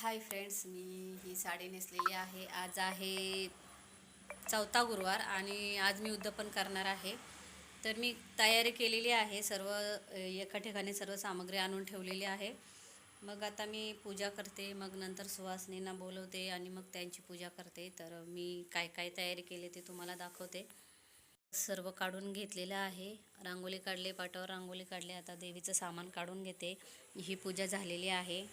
Hi friends मी ही साडी नेसलेली आहे. आज आहे चौथा गुरुवार आणि आज मी उद्यापन करणार आहे. तर मी तयारी केलेली आहे सर्व एका ठिकाणी सर्व सामग्री आणून ठेवलेली आहे. मग आता मी पूजा करते मग नंतर सुवासिनींना बोलवते आणि मग त्यांची पूजा करते. तर मी काय काय तयारी केली ते तुम्हाला दाखवते. सर्व काढून घेतलेलं आहे. रांगोळी काढले पाटावर रांगोळी काढली. आता देवीचं सामान काढून घेते. ही पूजा झालेली आहे.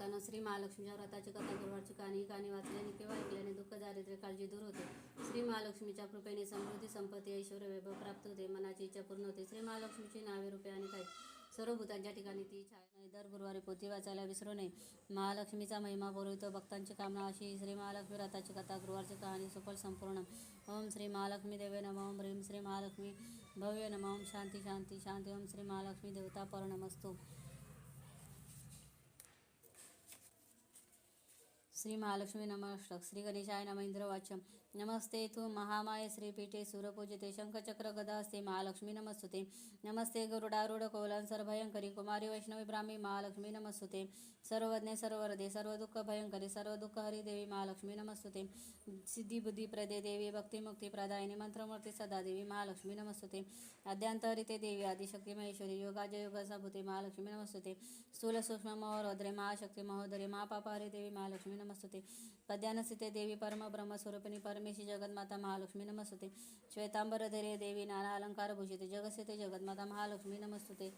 ऐकावी श्री महालक्ष्मीच्या व्रताची कथा गुरुवारची कहाणी कहाणी वाचल्याने किंवा ऐकल्याने दुःख दारिद्र्य काळजी दूर होते. श्री महालक्ष्मीच्या कृपेने समृद्धी संपत्ती ऐश्वर वैभव प्राप्त होते. मनाची इच्छा पूर्ण होते. श्री महालक्ष्मीची नावे रूपे आणि काय? सर्व भूतांच्या ठिकाणी ती इच्छा आहे दर गुरुवारी पोथी वाचायला विसरू नये. महालक्ष्मीचा महिमा बोलवितो भक्तांची कामना अशी. श्री महालक्ष्मी व्रताची कथा गुरुवारची कहाणी सफल संपूर्ण. ओम श्री महालक्ष्मी देवे नम. ओम ह्रीम श्री महालक्ष्मी भव्य नम. ओम शांती शांती शांती. ओम श्री महालक्ष्मी देवता नमस्तू श्री महालक्ष्मी नमस्तक श्री गणेशाय नम इंद्रवाच्यम नमस्ते थू महामाय श्रीपीठे सुरपूजिते शंखचक्र गदास्ते महालक्ष्मी नमस्तुते. नमस्ते गरुडारूढ कोलांसर भयंकरी कुमारी वैष्णवी ब्राह्मी महालक्ष्मी नमस्तुते. सर्वज्ञे सर्वरदे सर्व दुःख भयंकरी सर्व दुःख हरिदेवी महालक्ष्मी नमस्तुते. सिद्धी बुद्धी प्रदे देवी भक्तिमुक्ती प्रदायिनी मंत्रमूर्ती सदादेवी महालक्ष्मी नमस्तुते. अद्यांतरिते देवी आदिशक्ती महेश्वरी योगाजय योगासाभूते महालक्ष्मी नमस्तुते. स्थूल सूक्ष्म महोरद्रे महाशक्ती महोदरे महापापा हरिदेवी महालक्ष्मी नमस्तुते. पद्यानसिते देवी परम ब्रह्मस्वरूपिणी परमेशी जगन्माता महालक्ष्मी नमस्तुते. श्वेतांबर देवी नाना अलंकार भूषिते. जगस्यते जगन्माता महालक्ष्मी नमस्तुते.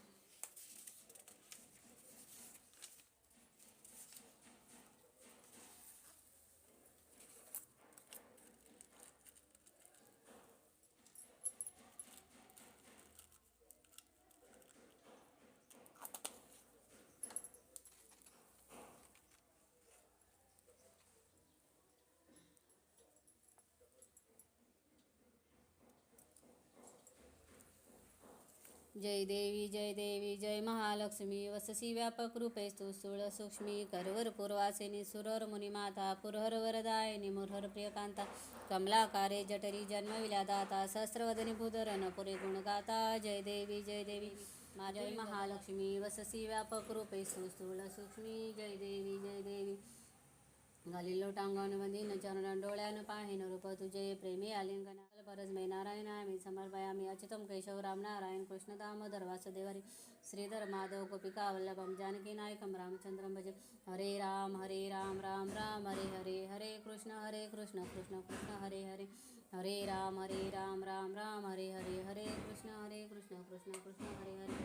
जय देवी जय देवी जय महालक्ष्मी वससी व्यापक रूपे सुळ सूक्ष्मी करवर पूर्वासिनी सुरर मुनिमाता पुरहर वरदायिनी मुरहर प्रियकांता कमलाकारे जठरी जन्मविल्या दाता सहस्रवदनी भूधरन पुरे गुणगाता जय देवी जय देवी जय महालक्ष्मी वससी व्यापक रूपे सुळ सूक्ष्मी जय देवी जय देवी। घाली लोटांगण वंदीन चरण डोळ्यानं पाहिन रूप तुझे प्रेमी आलिंगना. परज मे नारायण आम्ही समर्पयामी अच्युतम केशव राम नारायण कृष्ण दामोदर वासुदेवरी श्रीधर माधव गोपिका वल्लभम जानकी नायकम रामचंद्रम भजे. हरे राम हरे राम राम राम हरे हरे हरे कृष्ण हरे कृष्ण कृष्ण कृष्ण हरे हरे. हरे राम हरे राम राम राम हरे हरे हरे कृष्ण हरे कृष्ण कृष्ण कृष्ण हरे हरे.